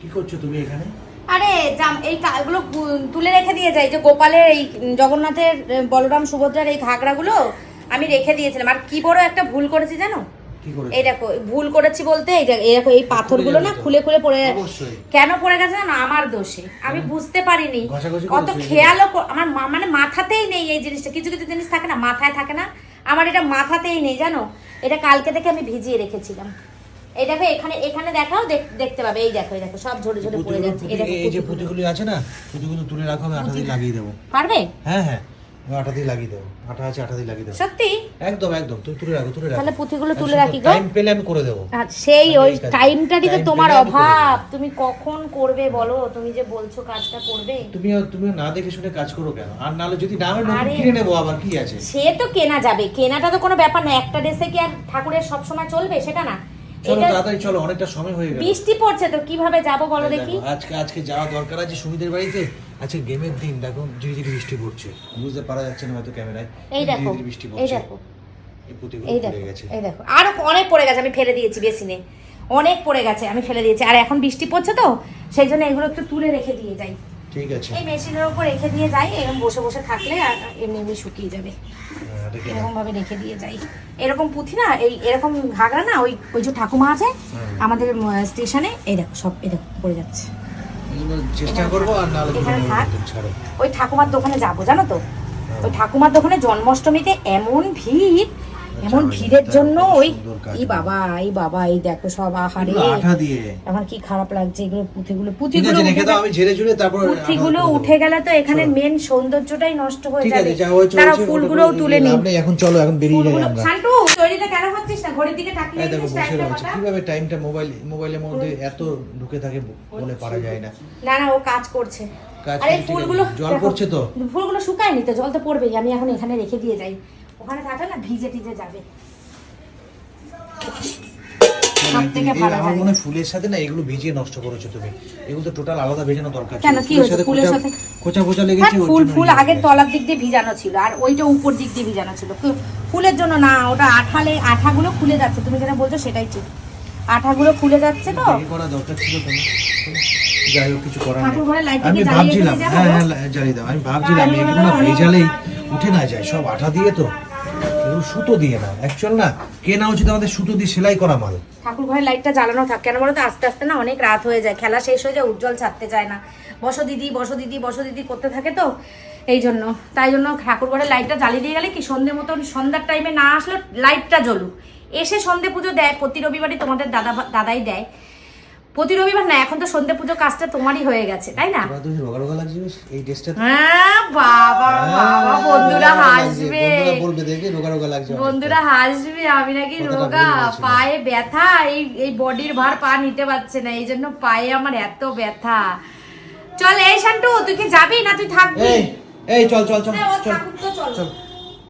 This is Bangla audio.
কি করছ তুমি এখানে? আরে জাম এই কা- এগুলো তুলে রেখে দিয়ে যাই যে গোপালের এই জগন্নাথের বলরাম সুভদ্রার এই ঘাগরাগুলো আমি রেখে দিয়েছিলাম। আর কি বড় একটা ভুল করেছি জানো? এই দেখো ভুল করেছি বলতে এই দেখো এই পাথরগুলো না খুলে খুলে পড়ে। কেন পড়ে গেছে না আমার দোষে। আমি বুঝতে পারিনি। অত খেয়ালও আমার মানে মাথাতেই নেই এই জিনিসটা। কিছু কিছু জিনিস থাকে না মাথায় থাকে না। আমার এটা মাথাতেই নেই জানো? এটা কালকে থেকে আমি ভিজিয়ে রেখেছিলাম। এই দেখো এখানে এখানে দেখাও দেখতে পাবে। এই দেখো এই দেখো সব ঝরে ঝরে পড়ে যাচ্ছে। এই দেখো এই যে পুঁতিগুলি। আছে না পুঁতিগুলো তুলে রাখো আমি দিয়ে লাগিয়ে দেবো। পারবে? হ্যাঁ হ্যাঁ আমি দিয়ে লাগিয়ে দেবো। আছে দিয়ে লাগিয়ে দেবো। সত্যি? একদম একদম তুমি তুলে রাখো তুলে রাখো। তাহলে পুঁতিগুলো তুলে রাখি গো। টাইম পেলে আমি করে দেবো। সেই ওই। টাইমটারই তো তোমার অভাব। তুমি কখন করবে বলো? তুমি যে বলছো কাজটা করবে। তুমি তুমি না দেখে শুনে কাজ করো কেন? আর নাহলে যদি না হয় নতুন কিনে নেব আবার কি আছে? সে তো কেনা যাবে। কেনাটা তো কোনো ব্যাপার না। একটা ড্রেসে কি আর ঠাকুরের সব সময় চলবে? সেটা না। চলো তাড়াতাড়ি চলো অনেকটা সময় হয়ে গেল। বৃষ্টি পড়ছে তো কীভাবে যাব বলো দেখি? আজকে আজকে যাওয়া দরকার আছে সুমিদের বাড়িতে। আজকে গেমের দিন দেখো বৃষ্টি পড়ছে। বুঝতে পারা যাচ্ছে না হয়তো ক্যামেরায়। এই দেখো বৃষ্টি পড়ছে। দেখো। এই পুঁতিগুলো এই দেখো এই দেখো। আরও অনেক পড়ে গেছে আমি ফেলে দিয়েছি বেশি নেই অনেক পড়ে গেছে আমি ফেলে দিয়েছি। আর এখন বৃষ্টি পড়ছে তো সেই জন্য এগুলো একটু তুলে রেখে দিয়ে যাই। ঠিক আছে। এই মেশিনের উপর রেখে দিয়ে যাই এরকম বসে বসে থাকলে আর এমনি এমনি শুকিয়ে যাবে। হ্যাঁ, এরকম ভাবে রেখে দিয়ে যাই। এরকম পুঁথি না এই এরকম ঘাগরা না ওই ওই যে ঠাকুমা আছে আমাদের স্টেশনে এই দেখো সব এই দেখো পড়ে যাচ্ছে। চেষ্টা করব আর নাহলে ওই ঠাকুমার দোকানে যাব জানো তো? ওই ঠাকুমার দোকানে জন্মাষ্টমীতে এমন ভিড় এমন ভিড়ের জন্য ওই এই বাবা এই বাবা এই দেখো সব আহারে। আঠা দিয়ে। আমার কি খারাপ লাগছে এগুলো পুঁথিগুলো পুঁথিগুলো আমি ঝেড়ে ঝুড়ে তারপর পুঁথিগুলো উঠে গেলে তো এখানে মেন সৌন্দর্যটাই নষ্ট হয়ে যাবে। তারা হয়েছে, ফুলগুলোও তুলে নিই। নেই, এখন চলো এখন বেরিয়ে যাই আমরা। শান্টু কেন হচ্ছিস না? ঘড়ির দিকে তাকিয়ে টাইমটা কীভাবে টাইমটা মোবাইল মোবাইলের মধ্যে এত ঢুকে থাকে বলে পারা যায় না। না না ও কাজ করছে। আরে ফুলগুলো জল পড়ছে তো? ফুলগুলো শুকায়নি তো জল তো পড়বেই আমি এখন এখানে রেখে দিয়ে যাই। ওখানে থাকলে না ভিজে টিজে যাবে। থেকে আমার মনে ফুলের সাথে না এগুলো ভিজিয়ে নষ্ট করেছ তুমি। এগুলো তো টোটাল আলাদা ভেজানো দরকার কেন, কি হয়েছে? ফুলের সাথে? খোঁচা খোঁচা হ্যাঁ, লেগেছে ফুল ফুল আগের গেছে। তলার দিক দিয়ে ভিজানো ছিল আর ওইটা উপর দিক দিয়ে ভিজানো ছিল। ফুলের জন্য না ওটা আঠালে আঠাগুলো খুলে যাচ্ছে। তুমি যেটা বলছো সেটাই ঠিক। আঠাগুলো খুলে যাচ্ছে তো। করা দরকার ছিল তোমার যাই হোক কিছু করার নেই। আমি ভাবছিলাম হ্যাঁ হ্যাঁ জ্বালিয়ে দাও। আমি ভাবছিলাম এগুলো না ভেজালেই উঠে না যায়। সব আঠা দিয়ে তো। এগুলো সুতো দিয়ে না অ্যাকচুয়াল না কেনা উচিত আমাদের সুতো দিয়ে সেলাই করা মাল? ঠাকুর ঘরের লাইটটা জ্বালানো থাক, কেন বলো তো? আস্তে আস্তে না অনেক রাত হয়ে যায়, খেলা শেষ হয়ে যায়, উজ্জ্বল ছাড়তে চায় না। বসো দিদি বসো দিদি বসো দিদি করতে থাকে তো, এই জন্য। তাই জন্য ঠাকুর ঘরের লাইটটা জ্বালিয়ে দিয়ে গেলে কি সন্ধ্যে মতন সন্ধ্যার টাইমে না আসলে লাইটটা জ্বলুক। এসে সন্ধে পুজো দেয়, প্রতি রবিবারই তোমাদের দাদা দাদাই দেয়। প্রতি রবিবার না এখন তো সন্ধে পুজো কাজটা তোমারই হয়ে গেছে তাই না? এই ড্রেসটা হ্যাঁ বাবা বাবা বন্ধুরা হাসবে। বন্ধুরা হাসবে আমি নাকি রোগা পায়ে ব্যথা এই এই বডির ভার পা নিতে পারছে না এই জন্য পায়ে আমার এত ব্যথা। চল এই শান্টু তুই কি যাবি না তুই থাকবি? এই চল চল চল তো চল। চল।